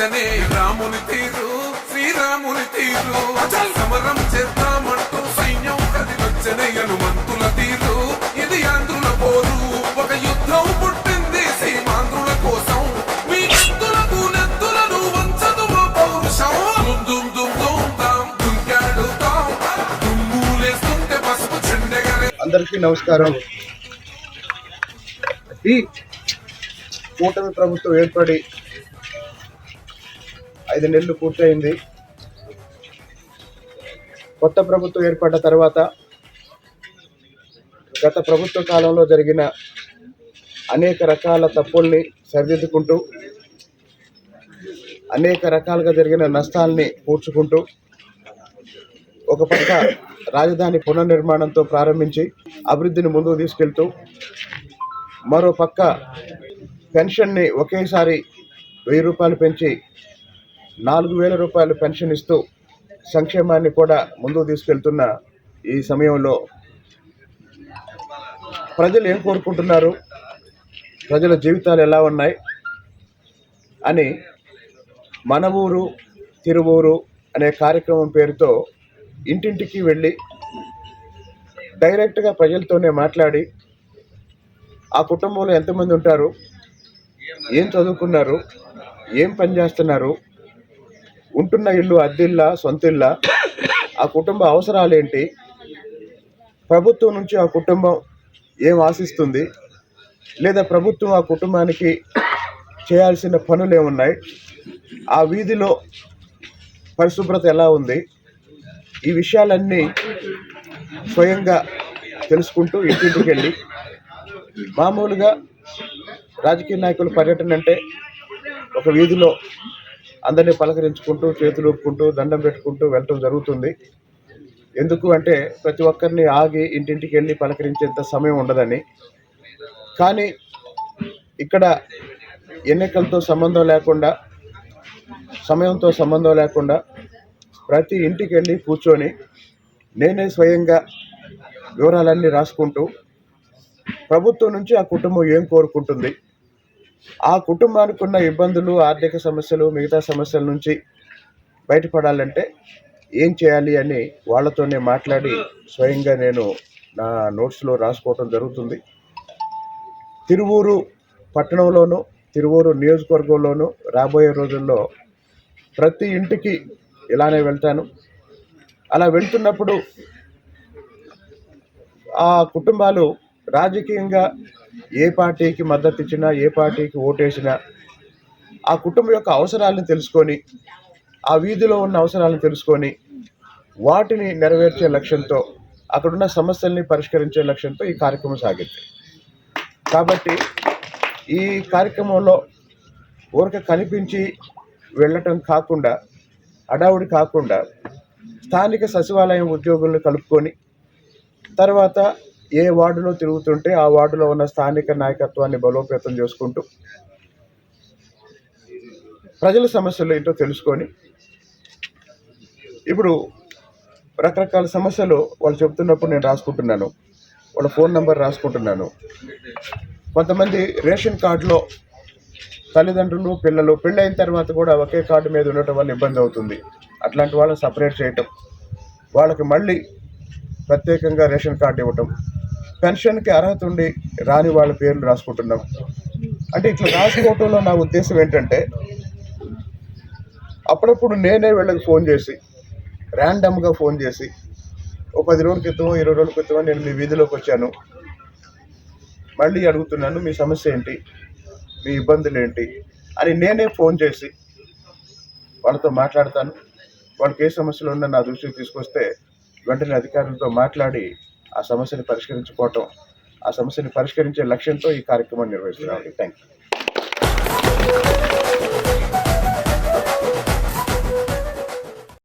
నచ్చనే రాముని తీరు శ్రీరాముని తీరు. సమరం చేద్దామంటూ సైన్యం కదిలొచ్చనే హనుమంతుల తీరు. ఇది ఆంధ్రుల పోరు ఒక యుద్ధం పుట్టింది సీమాంధ్రుల కోసం. మీ నెత్తులకు నెత్తులను వంచదు మా పౌరుషం. దుమ్ దుమ్ దుమ్ దాం దుంకాడు దుమ్ములేస్తుంటే పసుపు చెండెగరే అందరికీ నమస్కారం. ఈ కూటమి ప్రభుత్వం ఏర్పడి ఐదు నెలలు పూర్తయింది. కొత్త ప్రభుత్వం ఏర్పడ్డ తర్వాత గత ప్రభుత్వ కాలంలో జరిగిన అనేక రకాల తప్పుల్ని సరిదిద్దుకుంటూ అనేక రకాలుగా జరిగిన నష్టాల్ని పూడ్చుకుంటూ ఒక పక్క రాజధాని పునర్నిర్మాణంతో ప్రారంభించి అభివృద్ధిని ముందుకు తీసుకెళ్తూ మరో పక్క పెన్షన్ని ఒకేసారి వెయ్యి రూపాయలు పెంచి నాలుగు వేల రూపాయలు పెన్షన్ ఇస్తూ సంక్షేమాన్ని కూడా ముందుకు తీసుకెళ్తున్న ఈ సమయంలో ప్రజలు ఏం కోరుకుంటున్నారు? ప్రజల జీవితాలు ఎలా ఉన్నాయి? అని మన ఊరు తిరువూరు అనే కార్యక్రమం పేరుతో ఇంటింటికి వెళ్ళి డైరెక్ట్గా ప్రజలతోనే మాట్లాడి ఆ కుటుంబంలో ఎంతమంది ఉంటారు? ఏం చదువుకున్నారు? ఏం పని చేస్తున్నారు? ఉంటున్న ఇల్లు అద్దిల్లా సొంత ఇల్లా ఆ కుటుంబ అవసరాలేంటి? ప్రభుత్వం నుంచి ఆ కుటుంబం ఏం ఆశిస్తుంది? లేదా ప్రభుత్వం ఆ కుటుంబానికి చేయాల్సిన పనులు ఏమున్నాయి? ఆ వీధిలో పరిశుభ్రత ఎలా ఉంది? ఈ విషయాలన్నీ స్వయంగా తెలుసుకుంటూ ఇంటింటికి వెళ్ళి మామూలుగా రాజకీయ నాయకుల పర్యటన అంటే ఒక వీధిలో అందరినీ పలకరించుకుంటూ చేతులు ఊపుకుంటూ దండం పెట్టుకుంటూ వెళ్ళటం జరుగుతుంది. ఎందుకు అంటే ప్రతి ఒక్కరిని ఆగి ఇంటింటికి వెళ్ళి పలకరించేంత సమయం ఉండదని కానీ ఇక్కడ ఎన్నికలతో సంబంధం లేకుండా సమయంతో సంబంధం లేకుండా ప్రతి ఇంటికి వెళ్ళి కూర్చొని నేనే స్వయంగా వివరాలన్నీ రాసుకుంటూ ప్రభుత్వం నుంచి ఆ కుటుంబం ఏం కోరుకుంటుంది? ఆ కుటుంబానికి ఉన్న ఇబ్బందులు ఆర్థిక సమస్యలు మిగతా సమస్యల నుంచి బయటపడాలంటే ఏం చేయాలి అని వాళ్ళతోనే మాట్లాడి స్వయంగా నేను నా నోట్స్లో రాసుకోవటం జరుగుతుంది. తిరువూరు పట్టణంలోనూ తిరువూరు నియోజకవర్గంలోనూ రాబోయే రోజుల్లో ప్రతి ఇంటికి ఇలానే వెళ్తాను. అలా వెళ్తున్నప్పుడు ఆ కుటుంబాలు రాజకీయంగా ఏ పార్టీకి మద్దతు ఇచ్చినా ఏ పార్టీకి ఓటేసినా ఆ కుటుంబం యొక్క అవసరాలను తెలుసుకొని ఆ వీధిలో ఉన్న అవసరాలను తెలుసుకొని వాటిని నెరవేర్చే లక్ష్యంతో అక్కడున్న సమస్యల్ని పరిష్కరించే లక్ష్యంతో ఈ కార్యక్రమం సాగింది. కాబట్టి ఈ కార్యక్రమంలో ఊరిక కనిపించి వెళ్ళటం కాకుండా అడావుడి కాకుండా స్థానిక సచివాలయం ఉద్యోగులను కలుపుకొని తర్వాత ఏ వార్డులో తిరుగుతుంటే ఆ వార్డులో ఉన్న స్థానిక నాయకత్వాన్ని బలోపేతం చేసుకుంటూ ప్రజల సమస్యలు ఏంటో తెలుసుకొని ఇప్పుడు రకరకాల సమస్యలు వాళ్ళు చెప్తున్నప్పుడు నేను రాసుకుంటున్నాను. వాళ్ళ ఫోన్ నెంబర్ రాసుకుంటున్నాను. కొంతమంది రేషన్ కార్డులో తల్లిదండ్రులు పిల్లలు పెళ్ళైన తర్వాత కూడా ఒకే కార్డు మీద ఉండటం వల్ల ఇబ్బంది అవుతుంది. అట్లాంటి వాళ్ళని సపరేట్ చేయటం. వాళ్ళకి మళ్ళీ ప్రత్యేకంగా రేషన్ కార్డు ఇవ్వటం. పెన్షన్కి అర్హత ఉండి రాని వాళ్ళ పేర్లు రాసుకుంటున్నాం. అంటే ఇట్లా రాసుకోవటంలో నా ఉద్దేశం ఏంటంటే అప్పుడప్పుడు నేనే వీళ్ళకి ఫోన్ చేసి ర్యాండమ్గా ఫోన్ చేసి ఒక పది రోజుల క్రితమో ఇరవై రోజుల క్రితమో నేను మీ వీధిలోకి వచ్చాను. మళ్ళీ అడుగుతున్నాను మీ సమస్య ఏంటి? మీ ఇబ్బందులు ఏంటి? అని నేనే ఫోన్ చేసి వాళ్ళతో మాట్లాడతాను. వాళ్ళకి ఏ సమస్యలు ఉన్నా నా దృష్టికి తీసుకొస్తే వెంటనే అధికారులతో మాట్లాడి ఆ సమస్యను పరిష్కరించుకోవటం ఆ సమస్యని పరిష్కరించే లక్ష్యంతో ఈ కార్యక్రమాన్ని నిర్వహిస్తున్నాం. Thank you